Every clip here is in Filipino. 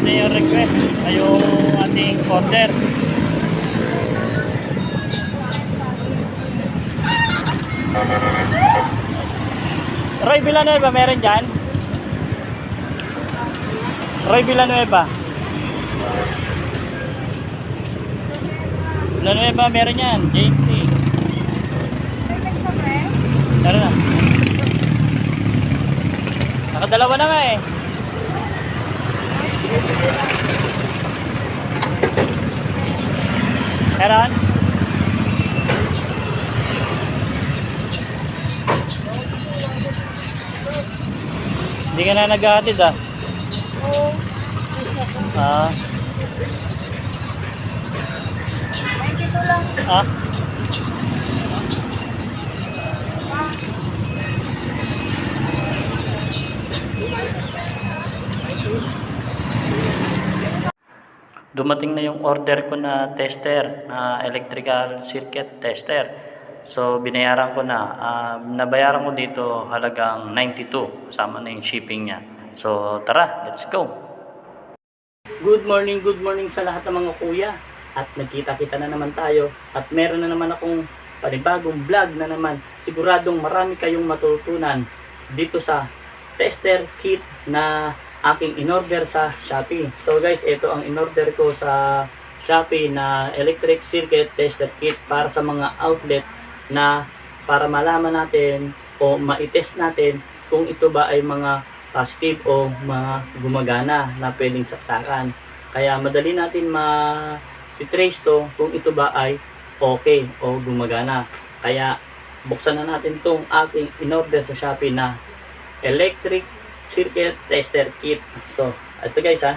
natin yung request ay yung ating order. Roy Villanueva, meron dyan? Roy Villanueva. Villanueva, meron yan. JT. Meron na. Nakadalawa na nga eh. Meron? Hindi ka na naghahatid ah. Ah. Ah. Dumating na yung order ko na tester, na electrical circuit tester. So, binayaran ko na. Ah, nabayaran ko dito halagang 92, kasama na yung shipping niya. So, tara, let's go! Good morning, good morning sa lahat ng mga kuya. At nagkita-kita na naman tayo. At meron na naman akong panibagong vlog na naman. Siguradong marami kayong matutunan dito sa tester kit na aking inorder sa Shopee. So guys, ito ang inorder ko sa Shopee na electric circuit tester kit para sa mga outlet na para malaman natin o ma-test natin kung ito ba ay mga positive o mga gumagana na pwedeng saksakan. Kaya madali natin ma-trace to kung ito ba ay okay o gumagana. Kaya buksan na natin tong aking in-order sa Shopee na electric circuit tester kit. So, ito guys ha.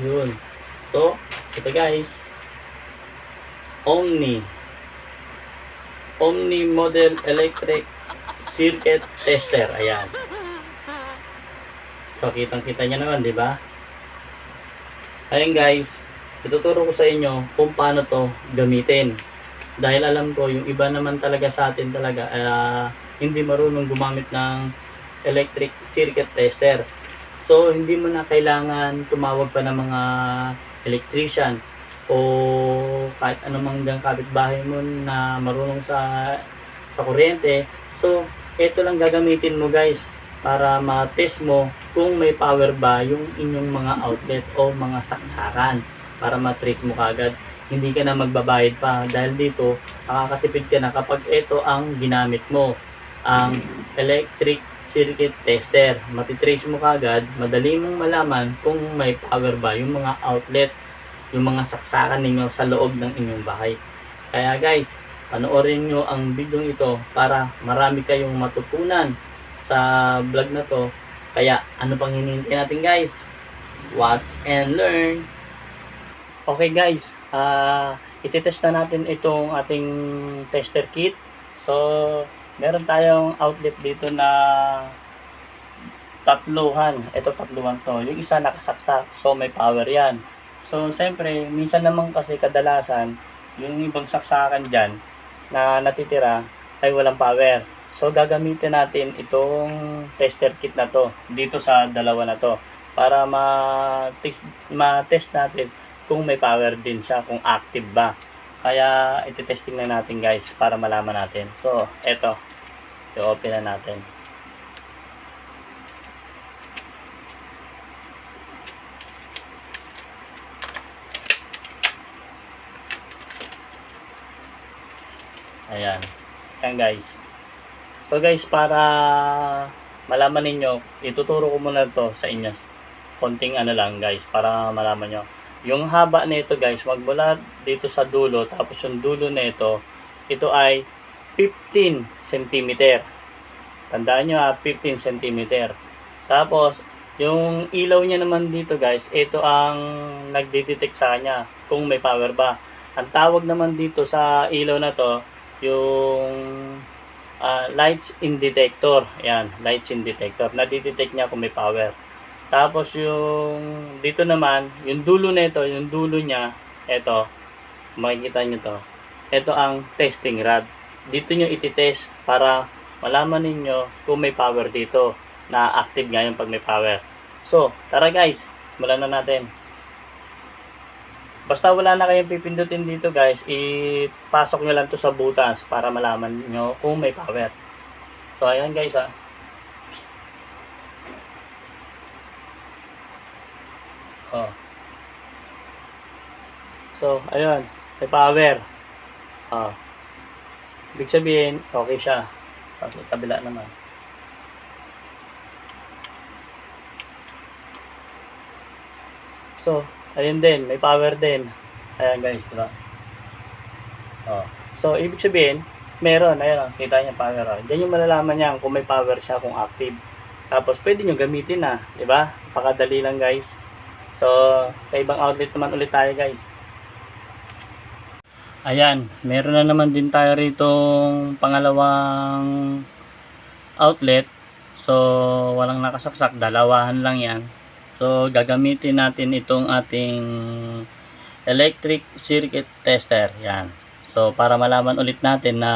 Yun. So, ito guys. Omni. Omni Model Electric Circuit Tester. Ayan. So, kitang-kita nyo naman, di ba? Ayan guys, ituturo ko sa inyo kung paano to gamitin. Dahil alam ko, yung iba naman talaga sa atin talaga, ah, hindi marunong gumamit ng electric circuit tester. So, hindi mo na kailangan tumawag pa ng mga electrician o kahit anumang dang kapitbahay mo na marunong sa sa kuryente. So, ito lang gagamitin mo guys para ma-test mo kung may power ba yung inyong mga outlet o mga saksakan para ma-trace mo kagad. Hindi ka na magbabayad pa dahil dito makakatipid ka na kapag ito ang ginamit mo ang electric circuit tester. Matitrace mo kagad, madali mong malaman kung may power ba yung mga outlet, yung mga saksakan ninyo sa loob ng inyong bahay. Kaya guys, panoorin nyo ang video ito para marami kayong matutunan sa vlog na to. Kaya ano pang hinihintay natin guys? Watch and learn! Okay guys, ah ititest na natin itong ating tester kit. So, meron tayong outlet dito na tatluhan. Ito tatluhan to. Yung isa nakasaksak, so may power yan. So, siyempre, minsan naman kasi kadalasan, yung ibang saksakan dyan na natitira ay walang power. So, gagamitin natin itong tester kit na to dito sa dalawa na to para ma-test, ma-test natin kung may power din siya, kung active ba. Kaya, iti-testing na natin guys para malaman natin. So, eto. I-open na natin. Ayan. Ayan guys. So guys, para malaman ninyo, ituturo ko muna to sa inyo. Konting ano lang guys, para malaman nyo. Yung haba nito guys, magmula dito sa dulo, tapos yung dulo nito, ito ay 15 cm. Tandaan nyo ha, 15 cm. Tapos, yung ilaw niya naman dito guys, ito ang nagdidetect sa kanya kung may power ba. Ang tawag naman dito sa ilaw na to, yung ah, lights in detector. Ayan, lights in detector. Nadidetect niya kung may power. Tapos yung dito naman, yung dulo nito, yung dulo niya, ito, makikita nyo to. Ito ang testing rod. Dito nyo ititest para malaman ninyo kung may power dito na active nga yung pag may power. So, tara guys, simulan na natin. Basta wala na kayong pipindutin dito guys, ipasok nyo lang to sa butas para malaman nyo kung may power. So, ayan guys ah. Oh. So, ayun, may power. Oh. Ibig sabihin, okay siya. Tapos sa kabila naman. So, ayun din, may power din. Ayan guys, diba? Oh. So, ibig sabihin, meron, ayun, oh, kita niya power. Oh. Diyan yung malalaman niya kung may power siya, kung active. Tapos, pwede nyo gamitin na, di ba? Pakadali lang guys. So, sa ibang outlet naman ulit tayo guys. Ayan, meron na naman din tayo ritong pangalawang outlet. So, walang nakasaksak, dalawahan lang yan. So, gagamitin natin itong ating electric circuit tester. Yan. So, para malaman ulit natin na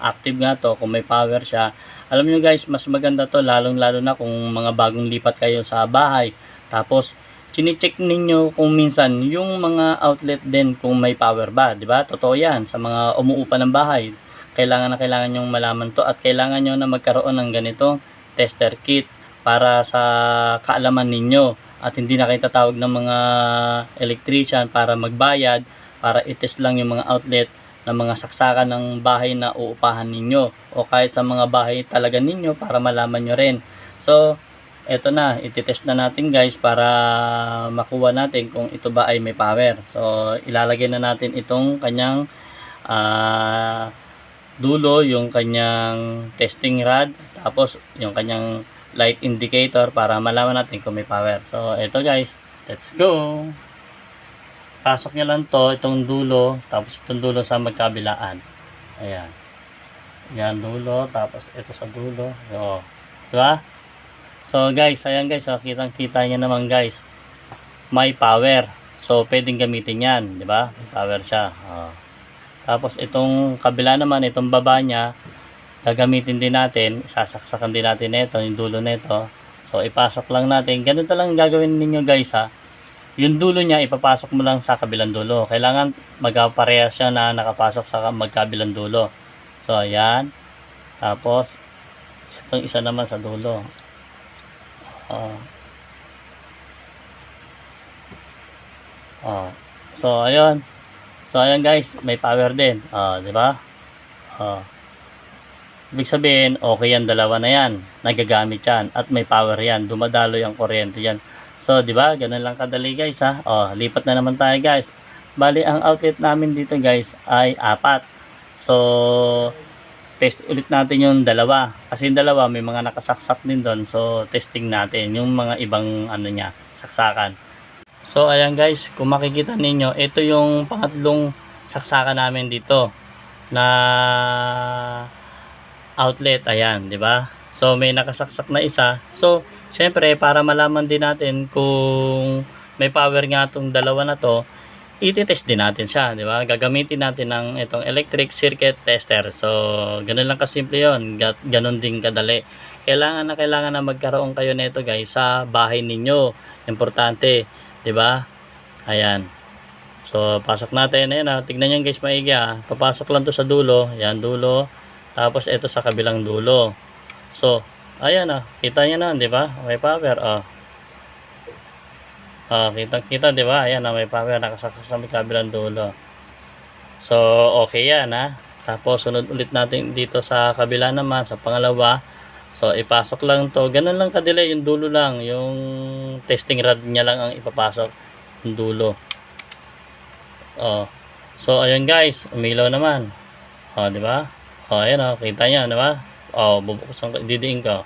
active nga to, kung may power siya. Alam nyo guys, mas maganda to, lalong-lalo na kung mga bagong lipat kayo sa bahay. Tapos, chine-check ninyo kung minsan yung mga outlet din kung may power ba, ba? Totoo yan sa mga umuupa ng bahay. Kailangan na kailangan yung malaman to at kailangan nyo na magkaroon ng ganito tester kit para sa kaalaman ninyo at hindi na kayo tatawag ng mga electrician para magbayad para itest lang yung mga outlet ng mga saksakan ng bahay na uupahan ninyo o kahit sa mga bahay talaga ninyo para malaman nyo rin. So, eto na, ititest na natin guys para makuha natin kung ito ba ay may power. So, ilalagay na natin itong kanyang ah, dulo, yung kanyang testing rod, tapos yung kanyang light indicator para malaman natin kung may power. So, eto guys, let's go! Pasok nyo lang to, itong dulo, tapos itong dulo sa magkabilaan. Ayan. Yan, dulo, tapos ito sa dulo. O, diba? So guys, ayan guys, so, kitang kita nyo naman guys. May power. So pwedeng gamitin yan, di ba? May power siya. O. Tapos itong kabila naman, itong baba niya, gagamitin din natin, sasaksakan din natin ito, yung dulo nito. So ipasok lang natin. Ganito lang gagawin ninyo guys ha. Yung dulo niya, ipapasok mo lang sa kabilang dulo. Kailangan magkapareha siya na nakapasok sa magkabilang dulo. So ayan. Tapos, itong isa naman sa dulo. Oh. Oh. So, ayun. So, ayun guys, may power din. Oh, di ba? Oh. Ibig sabihin, okay yan, dalawa na yan. Nagagamit yan. At may power yan. Dumadalo yung kuryente yan. So, di ba? Ganun lang kadali guys ha. Oh, lipat na naman tayo guys. Bali, ang outlet namin dito guys ay apat. So, test ulit natin yung dalawa. Kasi yung dalawa may mga nakasaksak din doon. So, testing natin yung mga ibang ano niya, saksakan. So, ayan guys, kung makikita ninyo, ito yung pangatlong saksakan namin dito na outlet. Ayan, di ba? So, may nakasaksak na isa. So, syempre, para malaman din natin kung may power nga itong dalawa na to, ititest din natin siya, di ba? Gagamitin natin ng itong electric circuit tester. So, ganun lang kasimple Ga- Ganun din kadali. Kailangan na kailangan na magkaroon kayo nito guys sa bahay ninyo. Importante, di ba? Ayan. So, pasok natin. Ayan ah. Tignan nyo guys maigi ah. Papasok lang to sa dulo. Ayan, dulo. Tapos, ito sa kabilang dulo. So, ayan ah. Kita nyo na, di ba? May power. Ah, kita kita 'di ba? Ayan, ah, may power nakasaksak sa kabilang dulo. So, okay 'yan ha. Tapos sunod ulit natin dito sa kabila naman sa pangalawa. So, ipasok lang 'to. Ganun lang kadili yung dulo lang, yung testing rod niya lang ang ipapasok yung dulo. Oh. So, ayun guys, umilaw naman. Oh, 'di ba? Oh, ayan oh, kita niya, 'di ba? Oh, bubuksan ko, didiin ko.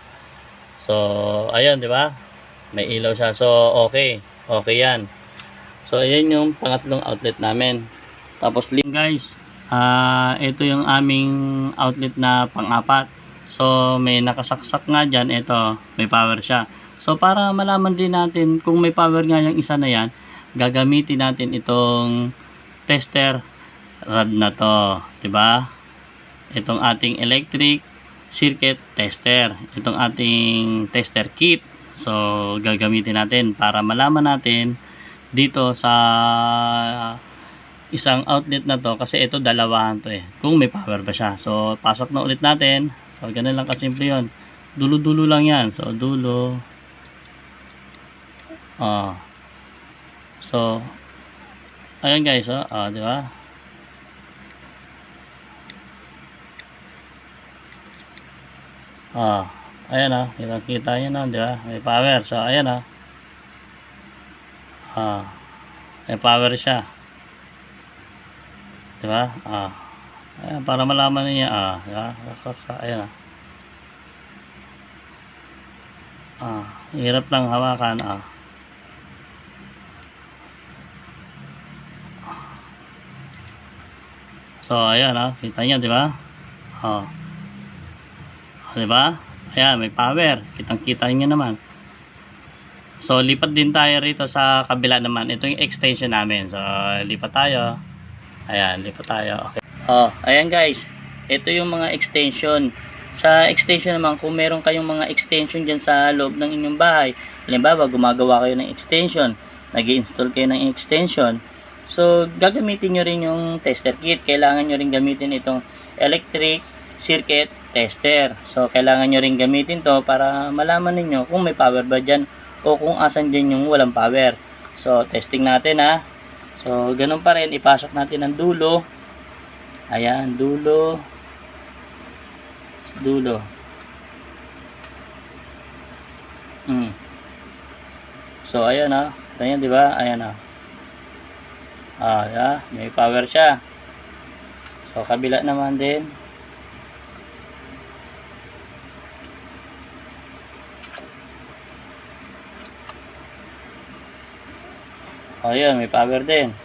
So, ayan, 'di ba? May ilaw siya. So, okay. Okay yan. So, ayan yung pangatlong outlet namin. Tapos, link guys, Ah, ito yung aming outlet na pang-apat. So, may nakasaksak nga dyan. Ito, may power siya. So, para malaman din natin kung may power nga yung isa na yan, gagamitin natin itong tester rod na to. 'di ba? Itong ating electric circuit tester. Itong ating tester kit. So, gagamitin natin para malaman natin dito sa isang outlet na to kasi ito dalawahan to eh kung may power ba siya. So pasok na ulit natin. So ganun lang kasimple yon dulo dulo lang yan. So dulo. Ah. So ayan guys oh. Ah, di ba ah ayan ah kita kita nyo na di ba? May power so ayan ah. Ah may power siya. Di ba? Ah ayan, para malaman niya ah di ba? Saksak, ayan ah. Ah hirap lang hawakan ah. So, ayan ah, kita niyo, di ba? Oh. Di ba? Ayan, may power. Kitang-kita niyo naman. So, lipat din tayo rito sa kabila naman. Ito yung extension namin. So, lipat tayo. Ayan, lipat tayo. Okay. Oh, ayan guys. Ito yung mga extension. Sa extension naman, kung meron kayong mga extension dyan sa loob ng inyong bahay, halimbawa, gumagawa kayo ng extension, nag install kayo ng extension, So, gagamitin nyo rin yung tester kit. Kailangan nyo rin gamitin itong electric circuit tester. So, kailangan nyo rin gamitin to para malaman ninyo kung may power ba dyan o kung asan dyan yung walang power. So, testing natin ha. So, ganun pa rin. Ipasok natin ang dulo. Ayan, dulo. Dulo. Hmm. So, ayan ha. Ayan, di ba? Ayan ha. Ah, yeah, may power siya. So, kabila naman din. Oh, yun, may power din.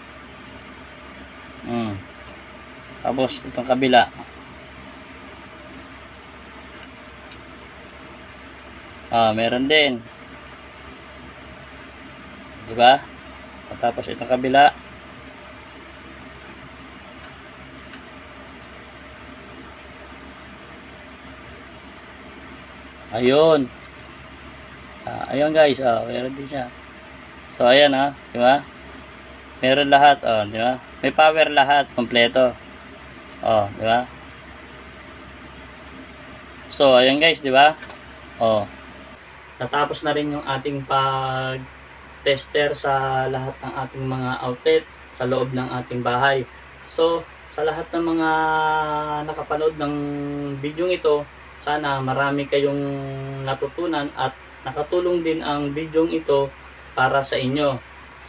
Hmm. Tapos, itong kabila. Ah, meron din. Di ba? Tapos, itong kabila. Ayun. Ah, ayun guys, oh, meron din siya. So ayan ah, di ba? Meron lahat, oh, di ba? May power lahat, kompleto. Oh, di ba? So ayun guys, di ba? Oh. Natapos na rin yung ating pag tester sa lahat ng ating mga outlet sa loob ng ating bahay. So, sa lahat ng mga nakapanood ng video ito, sana marami kayong natutunan at nakatulong din ang video ito para sa inyo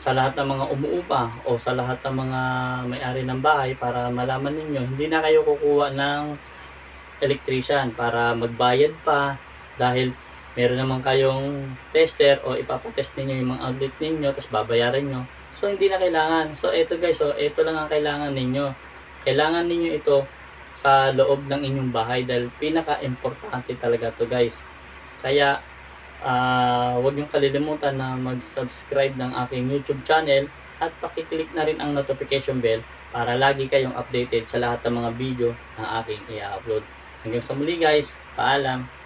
sa lahat ng mga umuupa o sa lahat ng mga may-ari ng bahay para malaman ninyo hindi na kayo kukuha ng electrician para magbayad pa dahil meron naman kayong tester o ipapatest ninyo yung mga outlet ninyo tapos babayaran nyo. So hindi na kailangan. So ito guys so ito lang ang kailangan ninyo. Kailangan ninyo ito sa loob ng inyong bahay dahil pinaka-importante talaga to guys. Kaya uh, huwag niyong kalilimutan na mag-subscribe ng aking YouTube channel at pakiclick na rin ang notification bell para lagi kayong updated sa lahat ng mga video na aking i-upload. Hanggang sa muli guys, paalam!